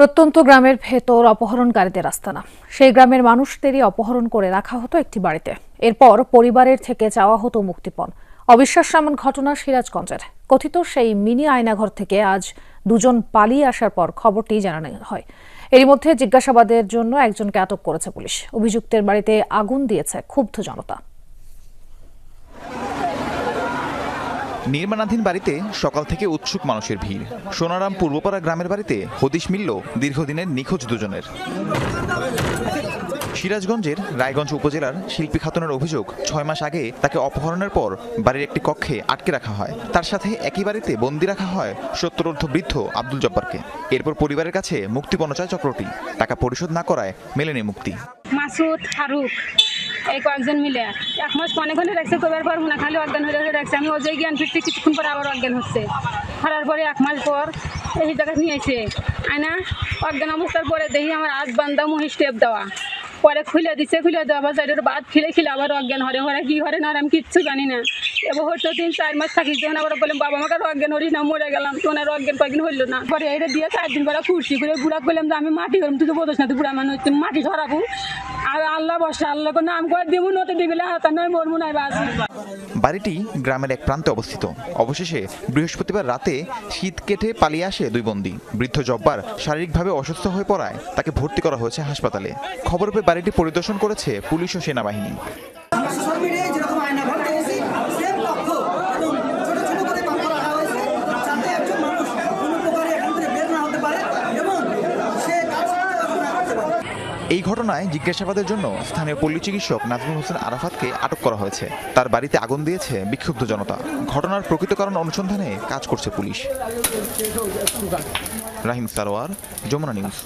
প্রত্যন্ত গ্রামের ভেতর অপহরণকারীদের আস্তানা। সেই গ্রামের মানুষদেরই অপহরণ করে রাখা হতো একটি বাড়িতে। এরপর পরিবারের থেকে চাওয়া হতো মুক্তিপণ। অবিশ্বাস্য এমন ঘটনা সিরাজগঞ্জের। কথিত সেই মিনি আয়নাঘর থেকে আজ দুজন পালিয়ে আসার পর খবরটি জানানো হয়। এরই মধ্যে জিজ্ঞাসাবাদের জন্য একজনকে আটক করেছে পুলিশ। অভিযুক্তের বাড়িতে আগুন দিয়েছে ক্ষুব্ধ জনতা। নির্মাণাধীন বাড়িতে সকাল থেকে উৎসুক মানুষের ভিড়। সোনারাম পূর্বপাড়া গ্রামের বাড়িতে হদিশ মিলল দীর্ঘদিনের নিখোঁজ দুজনের। সিরাজগঞ্জের রায়গঞ্জ উপজেলার শিল্পী খাতুনের অভিযোগ, ছয় মাস আগে তাকে অপহরণের পর বাড়ির একটি কক্ষে আটকে রাখা হয়। তার সাথে একই বাড়িতে বন্দি রাখা হয় সত্তরোর্ধ বৃদ্ধ আব্দুল জব্বারকে। এরপর পরিবারের কাছে মুক্তিপণ চায় চক্রটি। টাকা পরিশোধ না করায় মেলেনি মুক্তি। মাসুদ ফারুক। এই কয়েকজন মিলে। এক মাস কনে ঘণ্টা রাখছে কবার পর মনে খালি অজ্ঞান হয়ে যাচ্ছে রাখছে আমি অজয় জ্ঞান ফিরছি, কিছুক্ষণ পর আবার অজ্ঞান হচ্ছে। হারার পরে এক মাস পর এই জায়গায় নিয়েছে আয়না, অজ্ঞান অবস্থার পরে দেখি আমার আজ বান্ধা মহিষ টেপ দেওয়া। পরে খুলে দিচ্ছে খুলে দেওয়া আবার সাইডের বাদ খিলে খিলে আবার অজ্ঞান হরে হরে কি হরে না আমি কিচ্ছু জানি না। এবার হয়তো তিন, চার মাস থাকি যখন আবার বললাম, বাবা, আমাকে অজ্ঞান হরিস না, মরে গেলাম। তো আর অজ্ঞান কয়েকদিন হইল না। পরে এটা দিয়ে চার দিন পরে কুর্সি করে বুড়া করলাম যে, আমি মাটি করলাম তুই তো না, তুই বুড়া মানুষ তুমি মাটি ধরাবো। আর আল্লাহ বসে আল্লাহ নাম করে দিব নতে দিবিলে হাতা নয় মরমু নাই বাসি বাড়িটি গ্রামের এক প্রান্তে অবস্থিত। অবশেষে বৃহস্পতিবার রাতে শীত কেটে পালিয়ে আসে দুই বন্দী। বৃদ্ধ জব্বার শারীরিকভাবে অসুস্থ হয়ে পড়ায় তাকে ভর্তি করা হয়েছে হাসপাতালে। খবর পেয়ে বাড়িটি পরিদর্শন করেছে পুলিশ ও সেনাবাহিনী। এই ঘটনায় জিজ্ঞাসাবাদের জন্য স্থানীয় পল্লী চিকিৎসক নাজমুল হোসেন আরাফাতকে আটক করা হয়েছে। তার বাড়িতে আগুন দিয়েছে বিক্ষুব্ধ জনতা। ঘটনার প্রকৃত কারণ অনুসন্ধানে কাজ করছে পুলিশ। রাহিম সারোয়ার, যমুনা নিউজ।